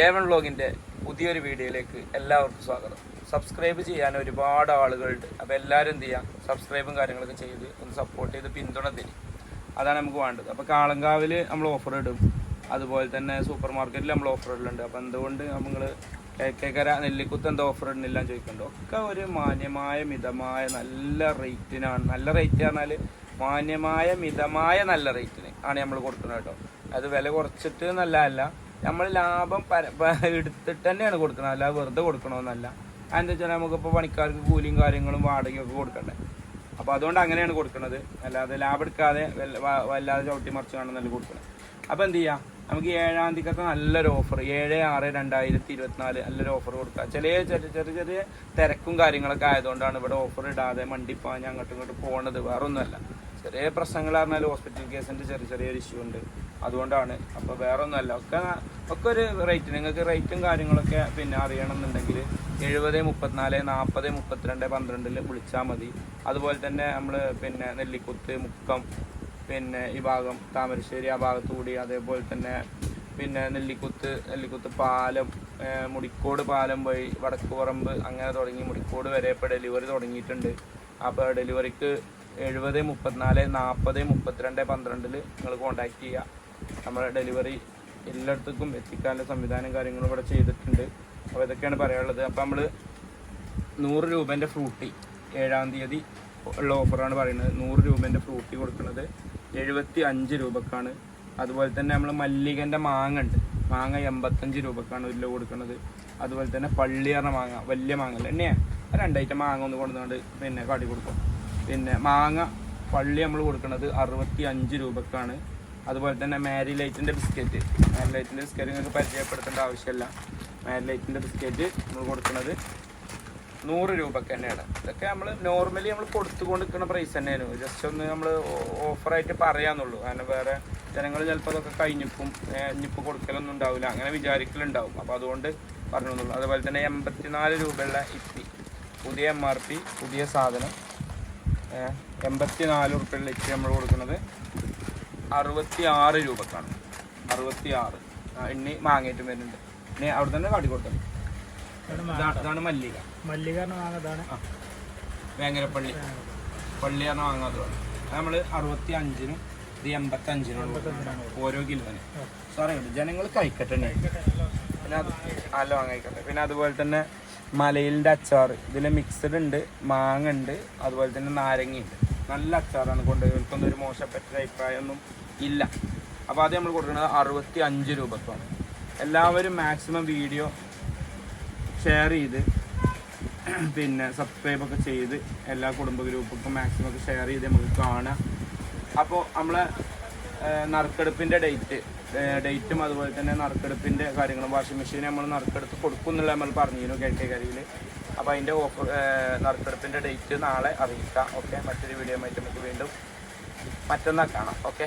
ഏവൻ വ്ളോഗിന്റെ പുതിയൊരു വീഡിയോയിലേക്ക് എല്ലാവർക്കും സ്വാഗതം. സബ്സ്ക്രൈബ് ചെയ്യാൻ ഒരുപാട് ആളുകളുണ്ട്. അപ്പോൾ എല്ലാവരും എന്ത് ചെയ്യാം? സബ്സ്ക്രൈബും കാര്യങ്ങളൊക്കെ ചെയ്ത് ഒന്ന് സപ്പോർട്ട് ചെയ്ത് പിന്തുണ തരും. അതാണ് നമുക്ക് വേണ്ടത്. അപ്പോൾ കാളങ്കാവിൽ നമ്മൾ ഓഫർ ഇടും. അതുപോലെ തന്നെ സൂപ്പർ മാർക്കറ്റിൽ നമ്മൾ ഓഫർ ഇടലുണ്ട്. അപ്പോൾ എന്തുകൊണ്ട് നമ്മൾ കേക്കര നെല്ലിക്കുത്ത് എന്താ ഓഫർ ഇടുന്നില്ല എന്ന് ചോദിക്കുന്നുണ്ട്. ഒക്കെ ഒരു മാന്യമായ മിതമായ നല്ല റേറ്റിനാണ് നല്ല റേറ്റ് പറഞ്ഞാൽ മാന്യമായ മിതമായ നല്ല റേറ്റിന് ആണ് നമ്മൾ കൊടുക്കുന്നത് കേട്ടോ. അത് വില കുറച്ചിട്ട് എന്നല്ല അല്ല നമ്മൾ ലാഭം എടുത്തിട്ട് തന്നെയാണ് കൊടുക്കുന്നത് അല്ല വെറുതെ കൊടുക്കണമെന്നല്ല അതെന്താ വെച്ചാൽ നമുക്കിപ്പോൾ പണിക്കാർക്ക് കൂലിയും കാര്യങ്ങളും വാടകയും ഒക്കെ കൊടുക്കണ്ടേ? അപ്പോൾ അതുകൊണ്ട് അങ്ങനെയാണ് കൊടുക്കുന്നത് അല്ലാതെ ലാഭം എടുക്കാതെ വല്ലാതെ ചവിട്ടി മറിച്ച് കാണുന്നല്ല കൊടുക്കുന്നത് അപ്പോൾ എന്ത് ചെയ്യുക നമുക്ക് ഏഴാം തീയതിക്കത്തെ നല്ലൊരു ഓഫർ ഏഴ് ആറ് രണ്ടായിരത്തി ഇരുപത്തിനാല് നല്ലൊരു ഓഫർ കൊടുക്കുക ചെറിയ ചെറിയ ചെറിയ ചെറിയ തിരക്കും കാര്യങ്ങളൊക്കെ ആയതുകൊണ്ടാണ് ഇവിടെ ഓഫർ ഇടാതെ മണ്ടിപ്പാഞ്ഞ് അങ്ങോട്ടും ഇങ്ങോട്ടും പോകണത് വേറൊന്നുമല്ല. ചെറിയ പ്രശ്നങ്ങൾ പറഞ്ഞാൽ ഹോസ്പിറ്റൽ കേസിന്റെ ചെറിയ ചെറിയൊരു ഇഷ്യൂ ഉണ്ട്. അതുകൊണ്ടാണ്. അപ്പോൾ വേറെ ഒന്നുമല്ല ഒക്കെ ഒക്കെ ഒരു റേറ്റ് നിങ്ങൾക്ക് റേറ്റും കാര്യങ്ങളൊക്കെ പിന്നെ അറിയണമെന്നുണ്ടെങ്കിൽ എഴുപത് മുപ്പത്തിനാല് നാൽപ്പത് മുപ്പത്തിരണ്ട് പന്ത്രണ്ടിൽ വിളിച്ചാൽ മതി. അതുപോലെ തന്നെ നമ്മൾ പിന്നെ നെല്ലിക്കുത്ത് മുക്കം പിന്നെ ഈ ഭാഗം താമരശ്ശേരി ആ ഭാഗത്തുകൂടി അതേപോലെ തന്നെ പിന്നെ നെല്ലിക്കുത്ത് നെല്ലിക്കുത്ത് പാലം മുടിക്കോട് പാലം വഴി വടക്കുപറമ്പ് അങ്ങനെ തുടങ്ങി മുടിക്കോട് വരെ ഇപ്പോൾ ഡെലിവറി തുടങ്ങിയിട്ടുണ്ട്. അപ്പോൾ ഡെലിവറിക്ക് എഴുപത് മുപ്പത്തിനാല് നാൽപ്പത് മുപ്പത്തിരണ്ട് പന്ത്രണ്ടിൽ നിങ്ങൾ കോൺടാക്ട് ചെയ്യുക നമ്മൾ ഡെലിവറി എല്ലായിടത്തേക്കും എത്തിക്കാനുള്ള സംവിധാനം കാര്യങ്ങളും ഇവിടെ ചെയ്തിട്ടുണ്ട്. അപ്പോൾ ഇതൊക്കെയാണ് പറയാനുള്ളത്. അപ്പോൾ നമ്മൾ നൂറ് രൂപേന്റെ ഫ്രൂട്ടി ഏഴാം തീയതി ഉള്ള ഓഫറാണ് പറയുന്നത്. നൂറ് രൂപേന്റെ ഫ്രൂട്ടി കൊടുക്കുന്നത് എഴുപത്തി അഞ്ച് രൂപക്കാണ്. അതുപോലെ തന്നെ നമ്മൾ മല്ലികന്റെ മാങ്ങ ഉണ്ട്. മാങ്ങ എൺപത്തഞ്ച് രൂപക്കാണ് ഒരു കൊടുക്കുന്നത്. അതുപോലെ തന്നെ പള്ളിയറ മാങ്ങ വലിയ മാങ്ങ എണ്ണയാ? രണ്ടൈറ്റം മാങ്ങ ഒന്ന് കൊണ്ടുവന്നുകൊണ്ട് പിന്നെ കാട്ടി കൊടുക്കും. പിന്നെ മാങ്ങ പള്ളി നമ്മൾ കൊടുക്കുന്നത് അറുപത്തി അഞ്ച് രൂപക്കാണ്. അതുപോലെ തന്നെ മാരി ലൈറ്റിന്റെ ബിസ്ക്കറ്റ് മാരി ലൈറ്റിന്റെ ബിസ്ക്കറ്റ് നിങ്ങൾക്ക് പരിചയപ്പെടുത്തേണ്ട ആവശ്യമില്ല. മാരി ലൈറ്റിന്റെ ബിസ്ക്കറ്റ് നമ്മൾ കൊടുക്കുന്നത് നൂറ് രൂപക്ക് തന്നെയാണ്. ഇതൊക്കെ നമ്മൾ നോർമലി നമ്മൾ കൊടുത്തു കൊടുക്കുന്ന പ്രൈസ് തന്നെയാണ്. ജസ്റ്റ് ഒന്ന് നമ്മൾ ഓഫറായിട്ട് പറയാന്നുള്ളൂ. കാരണം വേറെ ജനങ്ങൾ ചിലപ്പോൾ അതൊക്കെ കഴിഞ്ഞിപ്പം ഇനിയിപ്പോൾ കൊടുക്കലൊന്നും ഉണ്ടാവില്ല. അങ്ങനെ വിചാരിക്കലുണ്ടാവും. അപ്പോൾ അതുകൊണ്ട് പറഞ്ഞുള്ളൂ അതുപോലെ തന്നെ എൺപത്തിനാല് രൂപയുള്ള ഇപ്പി പുതിയ എം ആർ പി പുതിയ സാധനം. എൺപത്തി നാല് ഉറുപ്പിയുള്ള ഇപ്പി നമ്മൾ കൊടുക്കുന്നത്. അറുപത്തി ആറ് രൂപക്കാണ്. അറുപത്തി ആറ് എണ്ണി മാങ്ങേറ്റും വരുന്നുണ്ട്. പിന്നെ അവിടെ തന്നെ കടി കൊടുത്തത് ഇതാണ് മല്ലിക. മല്ലിക വേങ്ങരപ്പള്ളി. പള്ളി പറഞ്ഞ വാങ്ങാത്തതാണ് നമ്മൾ അറുപത്തി അഞ്ചിനും ഇത് എൺപത്തി അഞ്ചിനും ഓരോ കിലോന് സാറേ ജനങ്ങൾ കഴിക്കട്ടെ പിന്നെ അത് നല്ല വാങ്ങിക്കട്ടെ. പിന്നെ അതുപോലെ തന്നെ മലയിലിന്റെ അച്ചാർ ഇതിൽ മിക്സഡ് ഉണ്ട് മാങ്ങ ഉണ്ട് അതുപോലെ തന്നെ നാരങ്ങയുണ്ട് നല്ല അച്ചാറാണ് കൊണ്ടുപോയി. ഒരു മോശപ്പെട്ട അഭിപ്രായമൊന്നും ഇല്ല. അപ്പോൾ അത് നമ്മൾ കൊടുക്കുന്നത് അറുപത്തി അഞ്ച് രൂപക്കാണ്. എല്ലാവരും മാക്സിമം വീഡിയോ ഷെയർ ചെയ്ത് പിന്നെ സബ്സ്ക്രൈബ് ഒക്കെ ചെയ്ത് എല്ലാ കുടുംബ ഗ്രൂപ്പൊക്കെ മാക്സിമം ഒക്കെ ഷെയർ ചെയ്ത് നമുക്ക് കാണാം. അപ്പോൾ നമ്മളെ നറുക്കെടുപ്പിന്റെ ഡേറ്റ് ഡേറ്റും അതുപോലെ തന്നെ നറുക്കെടുപ്പിന്റെ കാര്യങ്ങളും വാഷിംഗ് മെഷീൻ നമ്മൾ നറുക്കെടുത്ത് കൊടുക്കും എന്നുള്ള നമ്മൾ പറഞ്ഞിരുന്നു കേട്ടേക്കരിയിൽ അപ്പോൾ അതിന്റെ ഓഫർ നറുക്കെടുപ്പിന്റെ ഡേറ്റ് നാളെ അറിയിക്കാം. ഓക്കെ മറ്റൊരു വീഡിയോ ആയിട്ട് നമുക്ക് വീണ്ടും മറ്റന്നാൾ കാണാം. ഓക്കെ